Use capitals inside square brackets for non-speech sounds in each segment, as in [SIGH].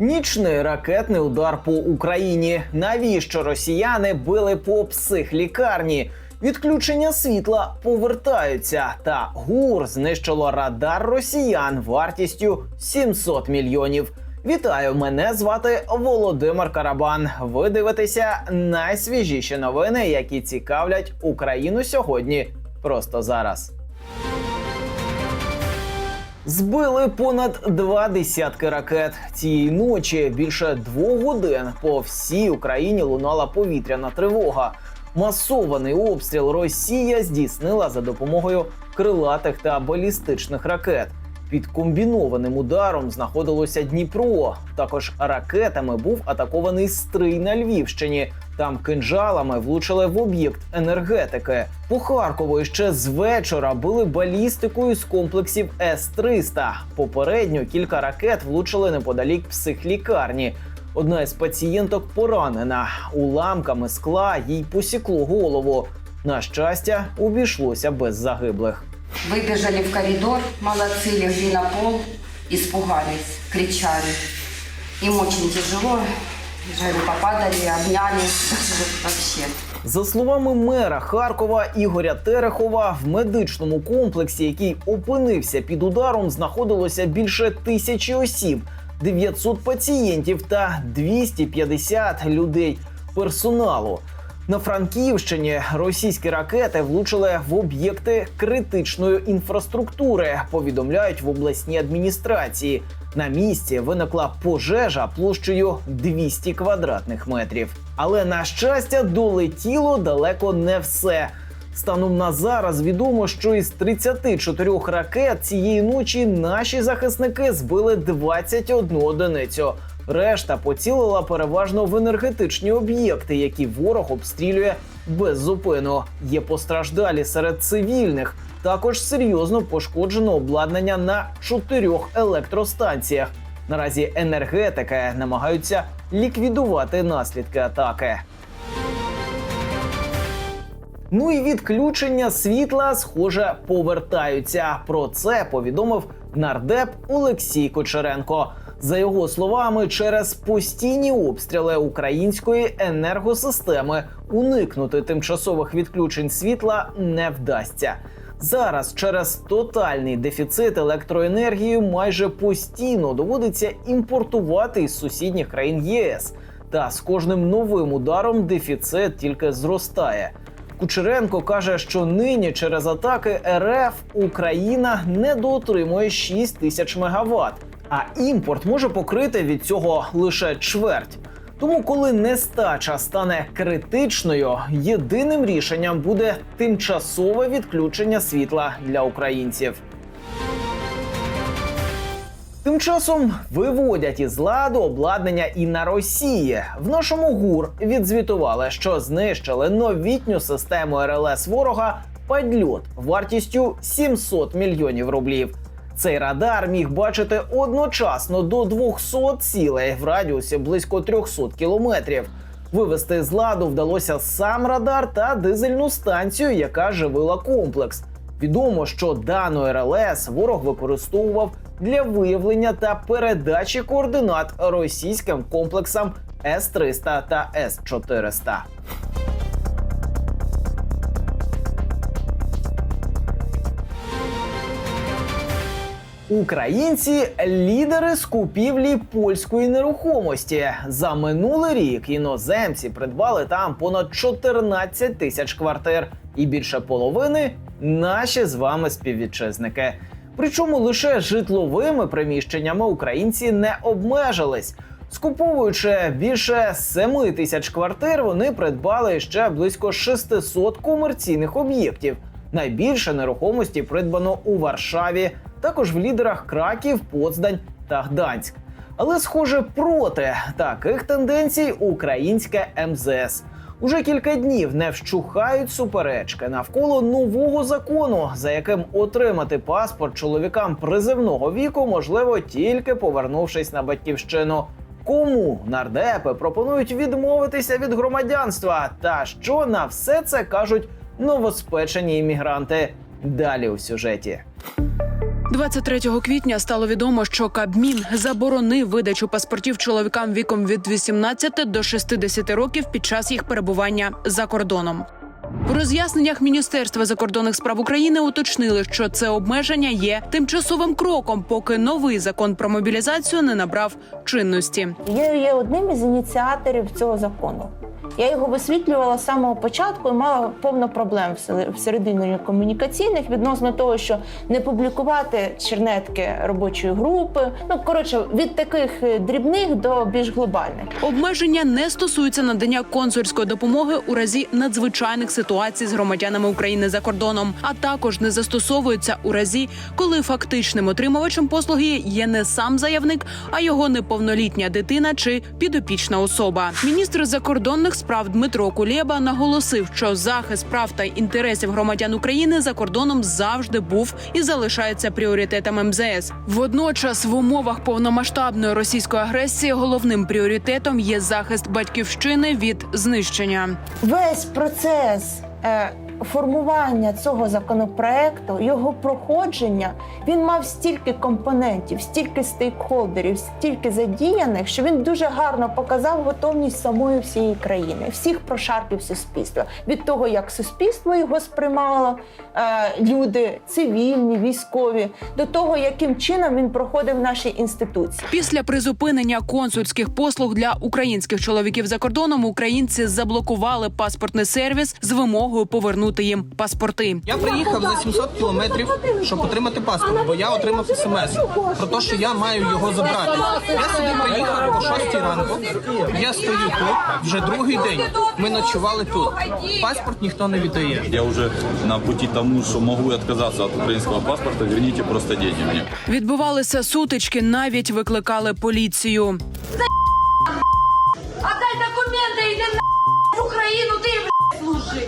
Нічний ракетний удар по Україні. Навіщо росіяни били по психлікарні? Відключення світла повертаються. Та ГУР знищило радар росіян вартістю 700 мільйонів. Вітаю! Мене звати Володимир Карабан. Ви дивитеся найсвіжіші новини, які цікавлять Україну сьогодні. Просто зараз. Збили понад два десятки ракет. Цієї ночі більше двох годин по всій Україні лунала повітряна тривога. Масований обстріл Росія здійснила за допомогою крилатих та балістичних ракет. Під комбінованим ударом знаходилося Дніпро. Також ракетами був атакований стрий на Львівщині. Там кинжалами влучили в об'єкт енергетики. По Харкову ще з вечора били балістикою з комплексів С-300. Попередньо кілька ракет влучили неподалік психлікарні. Одна із пацієнток поранена. Уламками скла їй посікло голову. На щастя, обійшлося без загиблих. Выбежали в коридор, молодцы, легли на пол, испугались, кричали. Им очень тяжело, жарю, попадали, обняли, [LAUGHS] вообще. За словами мера Харкова Ігоря Терехова, в медичному комплексі, який опинився під ударом, знаходилося більше тисячі осіб, 900 пацієнтів та 250 людей персоналу. На Франківщині російські ракети влучили в об'єкти критичної інфраструктури. Повідомляють в обласній адміністрації. На місці виникла пожежа площею 200 квадратних метрів. Але на щастя, долетіло далеко не все. Станом на зараз відомо, що із 34 ракет цієї ночі наші захисники збили 21 одиницю. Решта поцілила переважно в енергетичні об'єкти, які ворог обстрілює без зупину. Є постраждалі серед цивільних. Також серйозно пошкоджено обладнання на чотирьох електростанціях. Наразі енергетики намагаються ліквідувати наслідки атаки. Ну і відключення світла, схоже, повертаються. Про це повідомив нардеп Олексій Кочеренко. За його словами, через постійні обстріли української енергосистеми уникнути тимчасових відключень світла не вдасться. Зараз через тотальний дефіцит електроенергії майже постійно доводиться імпортувати із сусідніх країн ЄС. Та з кожним новим ударом дефіцит тільки зростає. Кучеренко каже, що нині через атаки РФ Україна недоотримує 6 тисяч мегаватт, а імпорт може покрити від цього лише чверть. Тому, коли нестача стане критичною, єдиним рішенням буде тимчасове відключення світла для українців. Тим часом виводять із ладу обладнання і на Росії. В нашому ГУР відзвітували, що знищили новітню систему РЛС ворога падльот вартістю 700 мільйонів рублів. Цей радар міг бачити одночасно до 200 цілей в радіусі близько 300 кілометрів. Вивести з ладу вдалося сам радар та дизельну станцію, яка живила комплекс. Відомо, що дану РЛС ворог використовував для виявлення та передачі координат російським комплексам С-300 та С-400. Українці лідери з купівлі польської нерухомості. За минулий рік іноземці придбали там понад 14 тисяч квартир, і більше половини наші з вами співвітчизники. Причому лише житловими приміщеннями українці не обмежились. Скуповуючи більше 7 тисяч квартир, вони придбали ще близько 600 комерційних об'єктів. Найбільше нерухомості придбано у Варшаві, також в лідерах Краків, Поцдань та Гданськ. Але, схоже, проти таких тенденцій українське МЗС. Уже кілька днів не вщухають суперечки навколо нового закону, за яким отримати паспорт чоловікам призивного віку можливо тільки повернувшись на батьківщину. Кому нардепи пропонують відмовитися від громадянства? Та що на все це кажуть новоспечені іммігранти? Далі у сюжеті. 23 квітня стало відомо, що Кабмін заборонив видачу паспортів чоловікам віком від 18 до 60 років під час їх перебування за кордоном. У роз'ясненнях Міністерства закордонних справ України уточнили, що це обмеження є тимчасовим кроком, поки новий закон про мобілізацію не набрав чинності. Я є одним із ініціаторів цього закону. Я його висвітлювала з самого початку і мала повно проблем всер- всередині комунікаційних відносно того, що не публікувати чернетки робочої групи. Ну коротше, від таких е, дрібних до більш глобальних. Обмеження не стосуються надання консульської допомоги у разі надзвичайних ситуацій з громадянами України за кордоном, а також не застосовуються у разі, коли фактичним отримувачем послуги є не сам заявник, а його неповнолітня дитина чи підопічна особа. Міністр закордонних справ Дмитро Кулєба наголосив, що захист прав та інтересів громадян України за кордоном завжди був і залишається пріоритетом МЗС. Водночас, в умовах повномасштабної російської агресії головним пріоритетом є захист батьківщини від знищення. Весь процес е, формування цього законопроекту, його проходження, він мав стільки компонентів, стільки стейкхолдерів, стільки задіяних, що він дуже гарно показав готовність самої всієї країни, всіх прошарків суспільства від того, як суспільство його сприймало, е, люди цивільні, військові, до того, яким чином він проходив в нашій інституції. Після призупинення консульських послуг для українських чоловіків за кордоном українці заблокували паспортний сервіс з вимогою повернути їм паспорти. Я приїхав за 700 кілометрів, щоб отримати паспорт, бо я отримав смс про те, що я маю його забрати. Я сюди приїхав о 6 ранку. Я стою тут вже другий день. Ми ночували тут. Паспорт ніхто не віддає. Я уже на пути тому, что могу отказаться от украинского паспорта, верните просто деньги мне. Відбувалися сутички, навіть викликали поліцію. Отдай документы и иди на в Украину, ты, блядь, служи.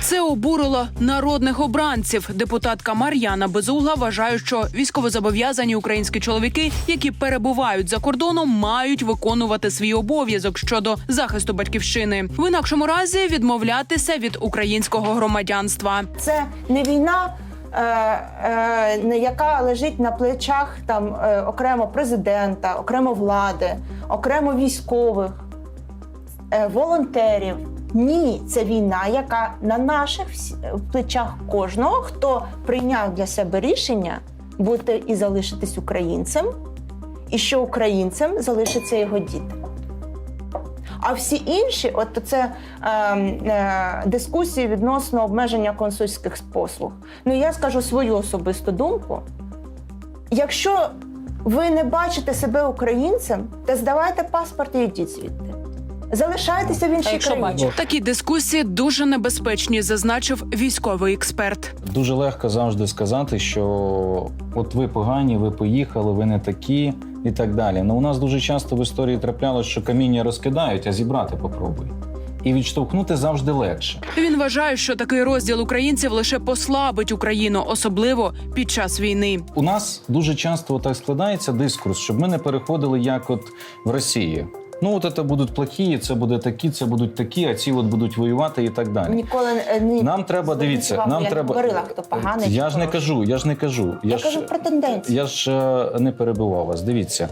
Це обурило народних обранців. Депутатка Мар'яна Безугла вважає, що військовозобов'язані українські чоловіки, які перебувають за кордоном, мають виконувати свій обов'язок щодо захисту батьківщини. В інакшому разі відмовлятися від українського громадянства. Це не війна. е, е, яка лежить на плечах там е, окремо президента, окремо влади, окремо військових, волонтерів. Ні, це війна, яка на наших плечах кожного, хто прийняв для себе рішення бути і залишитись українцем, і що українцем залишаться його діти. А всі інші, от це е, е, дискусії відносно обмеження консульських послуг. Ну я скажу свою особисту думку. Якщо ви не бачите себе українцем, то здавайте паспорт і йдіть звідти. Залишайтеся в іншій країні. Такі дискусії дуже небезпечні, зазначив військовий експерт. Дуже легко завжди сказати, що от ви погані, ви поїхали, ви не такі і так далі. Ну у нас дуже часто в історії траплялося, що каміння розкидають, а зібрати попробуй. І відштовхнути завжди легше. Він вважає, що такий розділ українців лише послабить Україну, особливо під час війни. У нас дуже часто так складається дискурс, щоб ми не переходили як от в Росії. Ну, от це будуть плохі, це буде такі, це будуть такі, а ці от будуть воювати і так далі. Ніколи не Нам треба дивіться. Нам я треба говорила, хто поганий. Я ж не кажу, я ж не кажу. Я ж, кажу про тенденцію. Я ж е, не перебивав вас. Дивіться.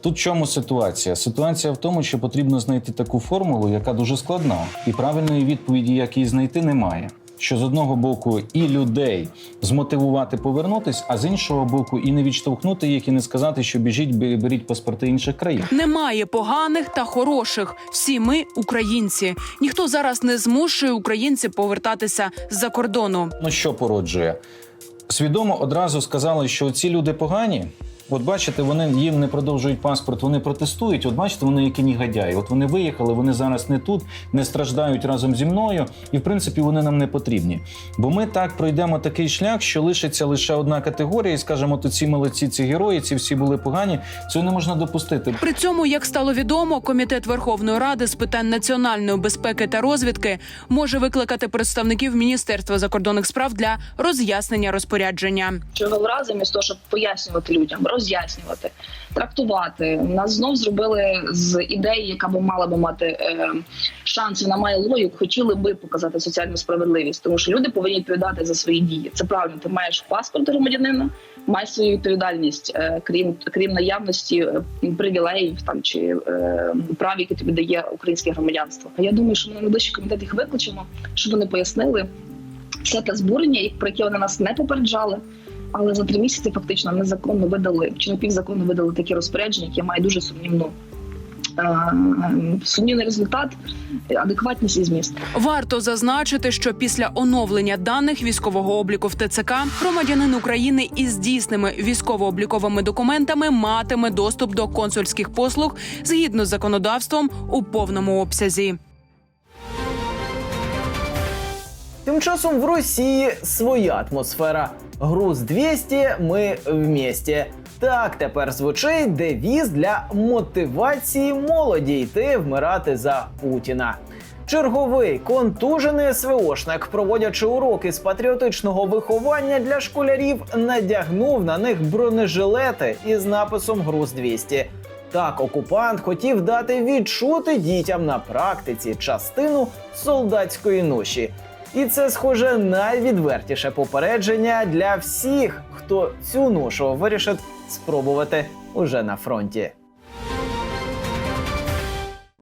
Тут в чому ситуація? Ситуація в тому, що потрібно знайти таку формулу, яка дуже складна, і правильної відповіді, як її знайти, немає. Що з одного боку і людей змотивувати повернутись, а з іншого боку, і не відштовхнути їх, і не сказати, що біжіть, бе- беріть паспорти інших країн. Немає поганих та хороших. Всі ми українці. Ніхто зараз не змушує українців повертатися з-за кордону. Ну що породжує? Свідомо одразу сказали, що ці люди погані. От бачите, вони їм не продовжують паспорт, вони протестують. От бачите, вони які негодяї. От вони виїхали, вони зараз не тут, не страждають разом зі мною, і в принципі вони нам не потрібні. Бо ми так пройдемо такий шлях, що лишиться лише одна категорія, і скажемо, то ці молодці, ці герої, ці всі були погані. Цього не можна допустити. При цьому, як стало відомо, комітет Верховної Ради з питань національної безпеки та розвідки може викликати представників Міністерства закордонних справ для роз'яснення розпорядження. Черговий раз, замість того, щоб пояснювати людям, роз'яснювати, трактувати. Нас знов зробили з ідеї, яка б мала би мати е, шанс, вона має логіку, хотіли би показати соціальну справедливість, тому що люди повинні відповідати за свої дії. Це правильно. Ти маєш паспорт громадянина, маєш свою відповідальність, е, крім крім наявності е, привілеїв там чи е, прав, які тобі дає українське громадянство. Я думаю, що ми на найближчий комітет їх викличемо, щоб вони пояснили все те збурення, про яке вони нас не попереджали. Але за три місяці фактично незаконно видали чи напівзаконно видали такі розпорядження, які мають дуже сумнівну е, сумнівний результат, адекватність і зміст. Варто зазначити, що після оновлення даних військового обліку в ТЦК громадянин України із дійсними військово-обліковими документами матиме доступ до консульських послуг згідно з законодавством у повному обсязі. Тим часом в Росії своя атмосфера. Груз 200, ми вместе. Так тепер звучить девіз для мотивації молоді йти вмирати за Путіна. Черговий контужений СВОшник, проводячи уроки з патріотичного виховання для школярів, надягнув на них бронежилети із написом Груз 200. Так, окупант хотів дати відчути дітям на практиці частину солдатської ноші. І це, схоже, найвідвертіше попередження для всіх, хто цю ношу вирішить спробувати уже на фронті.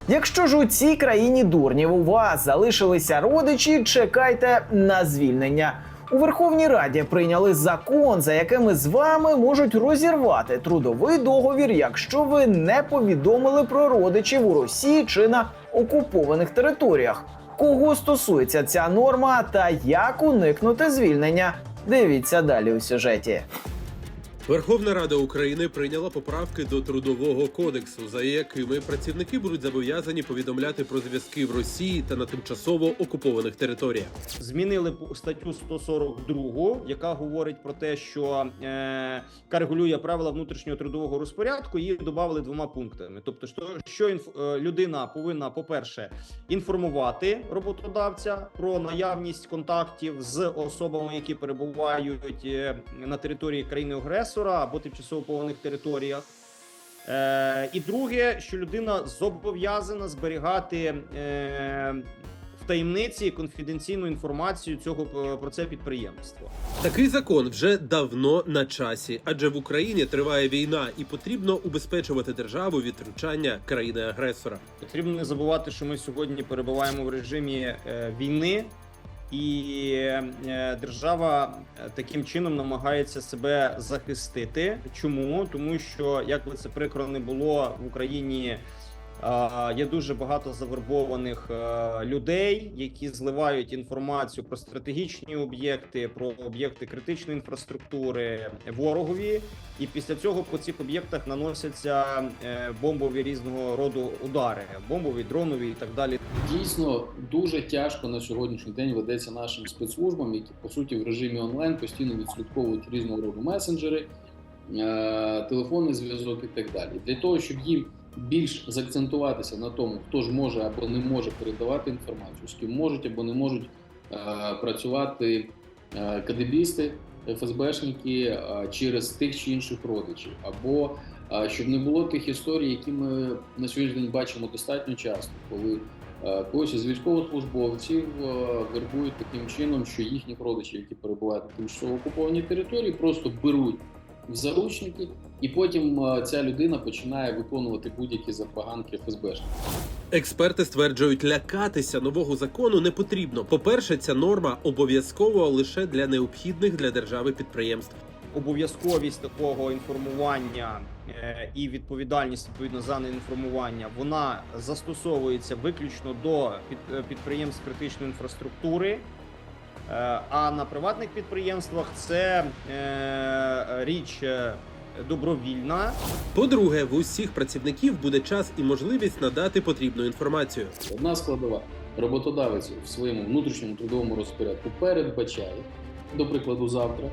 Якщо ж у цій країні дурнів у вас залишилися родичі, чекайте на звільнення. У Верховній Раді прийняли закон, за якими з вами можуть розірвати трудовий договір, якщо ви не повідомили про родичів у Росії чи на окупованих територіях. Кого стосується ця норма та як уникнути звільнення? Дивіться далі у сюжеті. Верховна Рада України прийняла поправки до трудового кодексу, за якими працівники будуть зобов'язані повідомляти про зв'язки в Росії та на тимчасово окупованих територіях. Змінили статтю 142, яка говорить про те, що е, регулює правила внутрішнього трудового розпорядку. Її додали двома пунктами. Тобто, що, що інф, е, людина повинна, по-перше, інформувати роботодавця про наявність контактів з особами, які перебувають е, на території країни агресора або тимчасово окупованих територіях. Е, і друге, що людина зобов'язана зберігати е, в таємниці конфіденційну інформацію цього е, про це підприємства. Такий закон вже давно на часі, адже в Україні триває війна, і потрібно убезпечувати державу від втручання країни-агресора. Потрібно не забувати, що ми сьогодні перебуваємо в режимі е, війни, і е, держава е, таким чином намагається себе захистити. Чому? Тому що як би це прикро не було в Україні. Є дуже багато завербованих е, людей, які зливають інформацію про стратегічні об'єкти, про об'єкти критичної інфраструктури ворогові, і після цього по цих об'єктах наносяться е, бомбові різного роду удари, бомбові, дронові і так далі. Дійсно дуже тяжко на сьогоднішній день ведеться нашим спецслужбам, які по суті в режимі онлайн постійно відслідковують різного роду месенджери, е, телефонний зв'язок і так далі. Для того, щоб їм більш заакцентуватися на тому, хто ж може або не може передавати інформацію, з ким можуть або не можуть е, працювати е, кадебісти, ФСБшники е, через тих чи інших родичів, або щоб не було тих історій, які ми на сьогоднішній день бачимо достатньо часто, коли когось із військовослужбовців вербують таким чином, що їхніх родичів, які перебувають на тимчасово окупованій території, просто беруть в заручники, і потім е, ця людина починає виконувати будь-які забаганки ФСБшників. Експерти стверджують, лякатися нового закону не потрібно. По-перше, ця норма обов'язкова лише для необхідних для держави підприємств. Обов'язковість такого інформування е, і відповідальність відповідно за неінформування вона застосовується виключно до е, підприємств критичної інфраструктури. А на приватних підприємствах це е, річ е, добровільна. По-друге, в усіх працівників буде час і можливість надати потрібну інформацію. Одна складова роботодавець в своєму внутрішньому трудовому розпорядку передбачає, до прикладу, завтра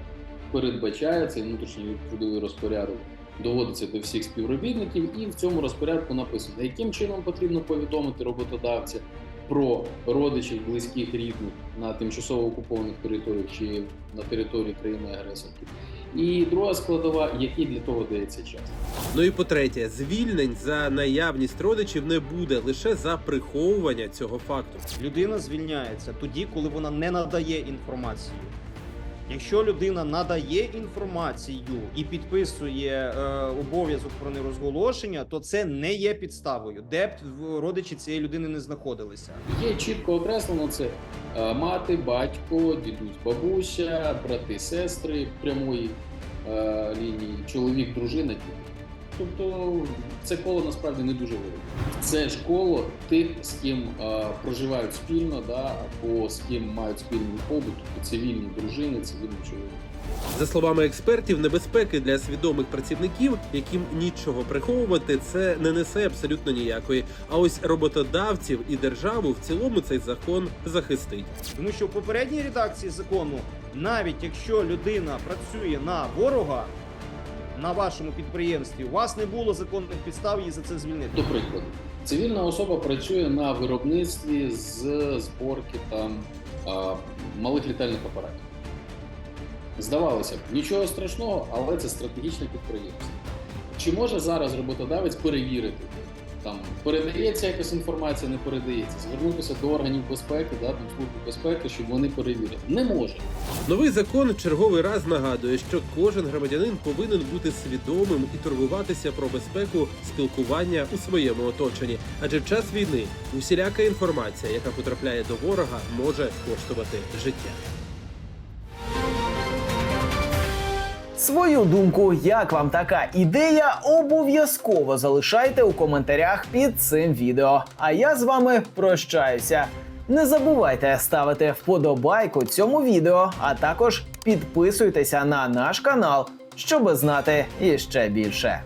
передбачає цей внутрішній трудовий розпорядок, доводиться до всіх співробітників, і в цьому розпорядку написано, яким чином потрібно повідомити роботодавця про родичів, близьких, рідних на тимчасово окупованих територіях чи на території країни агресорки. І друга складова, який для того дається час. Ну і по-третє, звільнень за наявність родичів не буде лише за приховування цього факту. Людина звільняється тоді, коли вона не надає інформацію. Якщо людина надає інформацію і підписує е, обов'язок про нерозголошення, то це не є підставою, де б родичі цієї людини не знаходилися. Є чітко окреслено це е, мати, батько, дідусь, бабуся, брати, сестри прямої е, лінії, чоловік, дружина. Тобто це коло насправді не дуже велике. Це ж коло тих, з ким е, проживають спільно, да, або з ким мають спільний побут, тобто цивільні дружини, цивільні чоловіки. За словами експертів, небезпеки для свідомих працівників, яким нічого приховувати, це не несе абсолютно ніякої. А ось роботодавців і державу в цілому цей закон захистить. Тому що в попередній редакції закону, навіть якщо людина працює на ворога на вашому підприємстві, у вас не було законних підстав її за це звільнити. До прикладу, цивільна особа працює на виробництві з зборки там а, малих літальних апаратів. Здавалося б, нічого страшного, але це стратегічне підприємство. Чи може зараз роботодавець перевірити? Там передається якась інформація, не передається, звернутися до органів безпеки, да, там служби безпеки, щоб вони перевірили. Не може. Новий закон черговий раз нагадує, що кожен громадянин повинен бути свідомим і турбуватися про безпеку спілкування у своєму оточенні. Адже в час війни усіляка інформація, яка потрапляє до ворога, може коштувати життя. Свою думку, як вам така ідея, обов'язково залишайте у коментарях під цим відео. А я з вами прощаюся. Не забувайте ставити вподобайку цьому відео, а також підписуйтеся на наш канал, щоб знати іще більше.